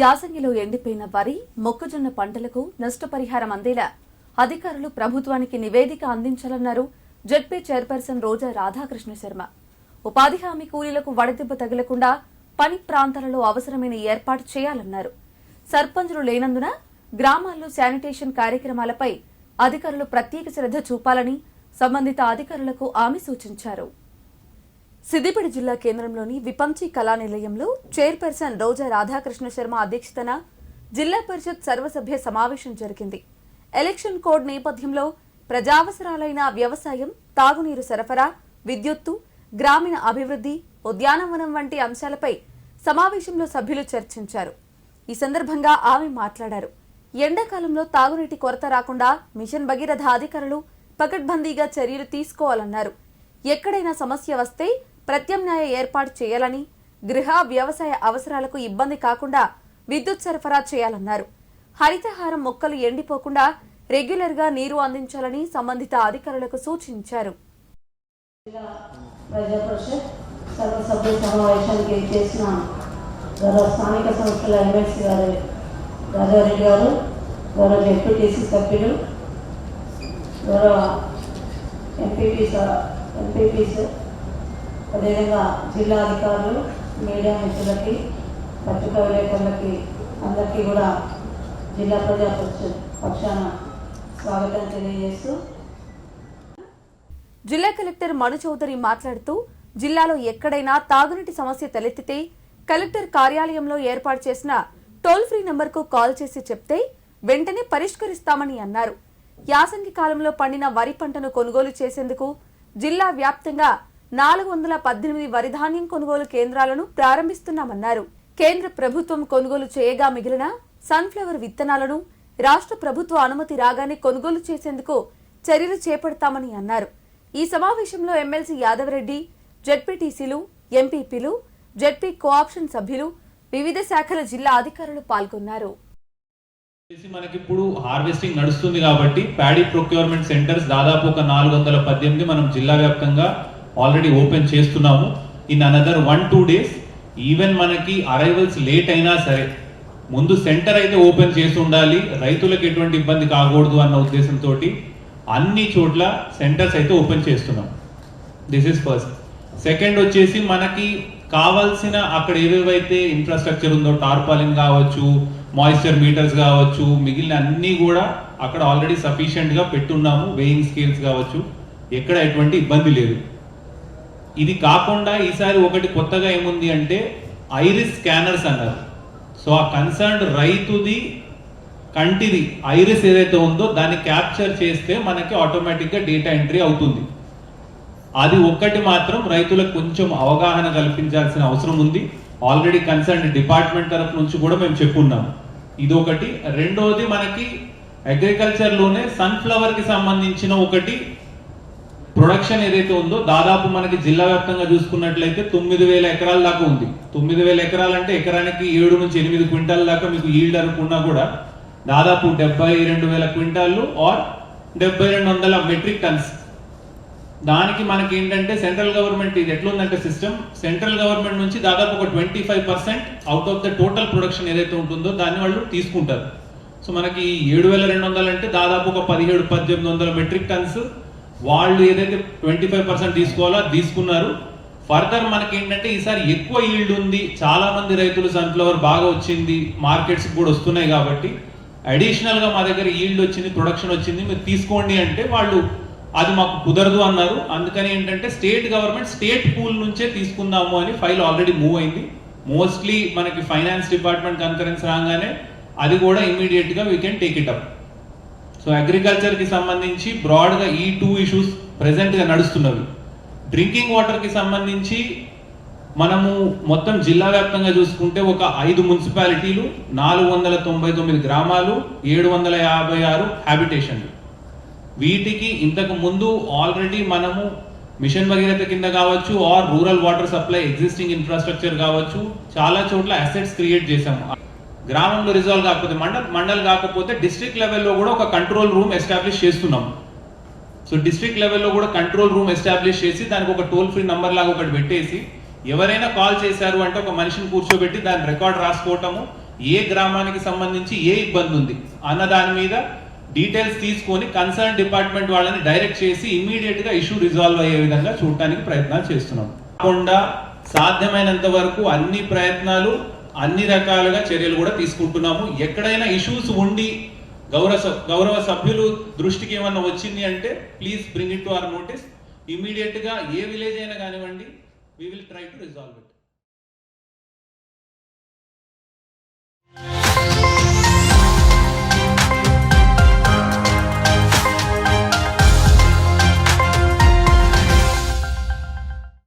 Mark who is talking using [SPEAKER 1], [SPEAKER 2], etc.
[SPEAKER 1] యాసంగిలో ఎండిపోయిన వరి మొక్కజొన్న పంటలకు నష్టపరిహారం అందేలా అధికారులు ప్రభుత్వానికి నివేదిక అందించాలన్నారు జెడ్పీ చైర్పర్సన్ రోజా రాధాకృష్ణ శర్మ. ఉపాధి హామీ కూలీలకు వడదెబ్బ తగలకుండా పని ప్రాంతాలలో అవసరమైన ఏర్పాటు చేయాలన్నారు. సర్పంచులు లేనందున గ్రామాల్లో శానిటేషన్ కార్యక్రమాలపై అధికారులు ప్రత్యేక శ్రద్ధ చూపాలని సంబంధిత అధికారులకు ఆమె సూచించారు. సిద్దిపేట జిల్లా కేంద్రంలోని విపంచి కళా నిలయంలో చైర్పర్సన్ రోజా రాధాకృష్ణ శర్మ అధ్యక్షతన జిల్లా పరిషత్ సర్వసభ్య సమావేశం జరిగింది. ఎలక్షన్ కోడ్ నేపథ్యంలో ప్రజావసరాలైన వ్యవసాయం తాగునీరు సరఫరా విద్యుత్తు గ్రామీణ అభివృద్ధి ఉద్యానవనం వంటి అంశాలపై సమావేశంలో సభ్యులు చర్చించారు. ఈ సందర్భంగా ఆమె మాట్లాడారు. ఎండాకాలంలో తాగునీటి కొరత రాకుండా మిషన్ భగీరథ అధికారులు పకడ్బందీగా చర్యలు తీసుకోవాలన్నారు. ఎక్కడైనా సమస్య వస్తే ప్రత్యామ్నాయ ఏర్పాటు చేయాలని గృహ వ్యవసాయ అవసరాలకు ఇబ్బంది కాకుండా విద్యుత్ సరఫరా చేయాలన్నారు. హరితహారం మొక్కలు ఎండిపోకుండా రెగ్యులర్గా నీరు అందించాలని సంబంధిత అధికారులకు సూచించారు.
[SPEAKER 2] స్థానిక సంస్థల ఎమ్మెల్సీ గారు రాజారెడ్డి గారు గౌరవ సభ్యులు గౌరవ ఎంపీపీ ఎంపీపీస్ అదేవిధంగా జిల్లా అధికారులు మీడియా మిత్రులకి పత్రికా విలేకరులకి అందరికీ కూడా జిల్లా ప్రజా పరిషత్ పక్షాన స్వాగతం తెలియజేస్తూ
[SPEAKER 1] జిల్లా కలెక్టర్ మను చౌదరి మాట్లాడుతూ జిల్లాలో ఎక్కడైనా తాగునీటి సమస్య తలెత్తితే కలెక్టర్ కార్యాలయంలో ఏర్పాటు చేసిన టోల్ ఫ్రీ నంబర్కు కాల్ చేసి చెప్తే వెంటనే పరిష్కరిస్తామని అన్నారు. యాసంగి కాలంలో పండిన వరి పంటను కొనుగోలు చేసేందుకు జిల్లా వ్యాప్తంగా నాలుగు వందల పద్దెనిమిది వరి ధాన్యం కొనుగోలు కేంద్రాలను ప్రారంభిస్తున్నామన్నారు. కేంద్ర ప్రభుత్వం కొనుగోలు చేయగా మిగిలిన సన్ఫ్లవర్ విత్తనాలను రాష్ట్ర ప్రభుత్వ అనుమతి రాగానే కొనుగోలు చేసేందుకు చర్యలు చేపడతామని అన్నారు. ఈ సమావేశంలో ఎమ్మెల్సీ యాదవరెడ్డి జడ్పీటీసీలు ఎంపీపీలు జడ్పీ కోఆప్షన్ సభ్యులు వివిధ శాఖల జిల్లా అధికారులు పాల్గొన్నారు.
[SPEAKER 3] మనకి ఇప్పుడు హార్వెస్టింగ్ నడుస్తుంది కాబట్టి ప్యాడీ ప్రొక్యూర్మెంట్ సెంటర్స్ దాదాపు ఒక నాలుగు వందల పద్దెనిమిది మనం జిల్లా వ్యాప్తంగా ఆల్రెడీ ఓపెన్ చేస్తున్నాము in another one two days. Even మనకి అరైవల్స్ లేట్ అయినా సరే ముందు సెంటర్ అయితే ఓపెన్ చేసి ఉండాలి. రైతులకు ఎటువంటి ఇబ్బంది కాకూడదు అన్న ఉద్దేశంతో అన్ని చోట్ల సెంటర్స్ అయితే ఓపెన్ చేస్తున్నాం. దిస్ ఇస్ ఫస్ట్ సెకండ్ వచ్చేసి మనకి కావాల్సిన అక్కడ ఏవేవైతే ఇన్ఫ్రాస్ట్రక్చర్ ఉందో టార్పాలిన్ కావచ్చు మాయిశ్చర్ మీటర్స్ కావచ్చు మిగిలిన అన్నీ కూడా అక్కడ ఆల్రెడీ సఫిషియెంట్గా పెట్టున్నాము. వేయింగ్ స్కేల్స్ కావచ్చు. ఎక్కడ ఎటువంటి ఇబ్బంది లేదు. ఇది కాకుండా ఈసారి ఒకటి కొత్తగా ఏముంది అంటే ఐరిస్ స్కానర్స్ అన్నారు. సో ఆ కన్సర్న్డ్ రైతుది కంటిది ఐరిస్ ఏదైతే ఉందో దాన్ని క్యాప్చర్ చేస్తే మనకి ఆటోమేటిక్గా డేటా ఎంట్రీ అవుతుంది. అది ఒక్కటి మాత్రం రైతులకు కొంచెం అవగాహన కల్పించాల్సిన అవసరం ఉంది. ఆల్రెడీ కన్సర్న్ డిపార్ట్మెంట్ తరఫు నుంచి కూడా మేము చెప్పున్నాము ఇది ఒకటి. రెండవది మనకి అగ్రికల్చర్లోనే సన్ఫ్లవర్కి సంబంధించిన ఒకటి ప్రొడక్షన్ ఏదైతే ఉందో దాదాపు మనకి జిల్లా వ్యాప్తంగా చూసుకున్నట్లయితే తొమ్మిది వేల ఎకరాల దాకా ఉంది. తొమ్మిది వేల ఎకరాలు అంటే ఎకరానికి ఏడు నుంచి ఎనిమిది క్వింటాల దాకా మీకు ఈల్డ్ అనుకున్నా కూడా దాదాపు డెబ్బై రెండు వేల క్వింటాళ్ళు ఆర్ డెబ్బై రెండు వందల మెట్రిక్ టన్స్. దానికి మనకి ఏంటంటే సెంట్రల్ గవర్నమెంట్ ఇది ఎట్లుందంటే సిస్టమ్? సెంట్రల్ గవర్నమెంట్ నుంచి దాదాపు ఒక twenty five percent out of the total production ఏదైతే ఉంటుందో దాన్ని వాళ్ళు తీసుకుంటారు. సో మనకి ఏడు వేల రెండు వందలు అంటే దాదాపు ఒక పదిహేడు పద్దెనిమిది వందల మెట్రిక్ టన్స్. వాళ్ళు ఏదైతే ట్వంటీ ఫైవ్ పర్సెంట్ తీసుకోవాలో అది తీసుకున్నారు. ఫర్దర్ మనకి ఏంటంటే ఈసారి ఎక్కువ ఈల్డ్ ఉంది. చాలా మంది రైతులు సన్ఫ్లవర్ బాగా వచ్చింది. మార్కెట్స్ కూడా వస్తున్నాయి కాబట్టి అడిషనల్గా మా దగ్గర ఈల్డ్ వచ్చింది ప్రొడక్షన్ వచ్చింది. మీరు తీసుకోండి అంటే వాళ్ళు అది మాకు కుదరదు అన్నారు. అందుకని ఏంటంటే స్టేట్ గవర్నమెంట్ స్టేట్ పూల్ నుంచే తీసుకుందాము అని ఫైల్ ఆల్రెడీ మూవ్ అయింది. మోస్ట్లీ మనకి ఫైనాన్స్ డిపార్ట్మెంట్ కన్ఫరెన్స్ రాగానే అది కూడా ఇమీడియట్గా we can take it up so అగ్రికల్చర్కి సంబంధించి బ్రాడ్గా ఈ టూ ఇష్యూస్ ప్రెసెంట్గా నడుస్తున్నవి. డ్రింకింగ్ వాటర్కి సంబంధించి మనము మొత్తం జిల్లా వ్యాప్తంగా చూసుకుంటే ఒక ఐదు మున్సిపాలిటీలు నాలుగు వందల తొంభై తొమ్మిది గ్రామాలు ఏడు వందల యాభై ఆరు హ్యాబిటేషన్లు వీటికి ఇంతకు ముందు ఆల్రెడీ మనము మిషన్ భగీరథ కింద కావచ్చు or rural water supply existing infrastructure కావచ్చు చాలా చోట్ల అసెట్స్ క్రియేట్ చేసాము గ్రామంలో రిజాల్వ్ కాకపోతే మండల్ మండల్ కాకపోతే డిస్ట్రిక్ట్ లెవెల్లో కూడా ఒక కంట్రోల్ రూమ్ ఎస్టాబ్లిష్ చేస్తున్నాం. సో డిస్ట్రిక్ట్ లెవెల్లో కూడా కంట్రోల్ రూమ్ ఎస్టాబ్లిష్ చేసి దానికి ఒక టోల్ ఫ్రీ నంబర్ లాగా ఒకటి పెట్టేసి ఎవరైనా కాల్ చేశారు అంటే ఒక మనిషిని కూర్చోబెట్టి దాని రికార్డ్ రాసుకోవటము ఏ గ్రామానికి సంబంధించి ఏ ఇబ్బంది ఉంది అన్న దాని మీద డీటెయిల్స్ తీసుకొని కన్సర్న్ డిపార్ట్మెంట్ వాళ్ళని డైరెక్ట్ చేసి ఇమీడియట్గా ఇష్యూ రిజాల్వ్ అయ్యే విధంగా చూడటానికి ప్రయత్నాలు చేస్తున్నాం. కాకుండా సాధ్యమైనంత వరకు అన్ని ప్రయత్నాలు అన్ని రకాలుగా చర్యలు కూడా తీసుకుంటున్నాము. ఎక్కడైనా ఇష్యూస్ ఉండి గౌరవ గౌరవ సభ్యులు దృష్టికి ఏమన్నా వచ్చింది అంటే please bring it to our notice ఇమీడియట్గా ఏ విలేజ్ అయినా కానివ్వండి we will try to resolve it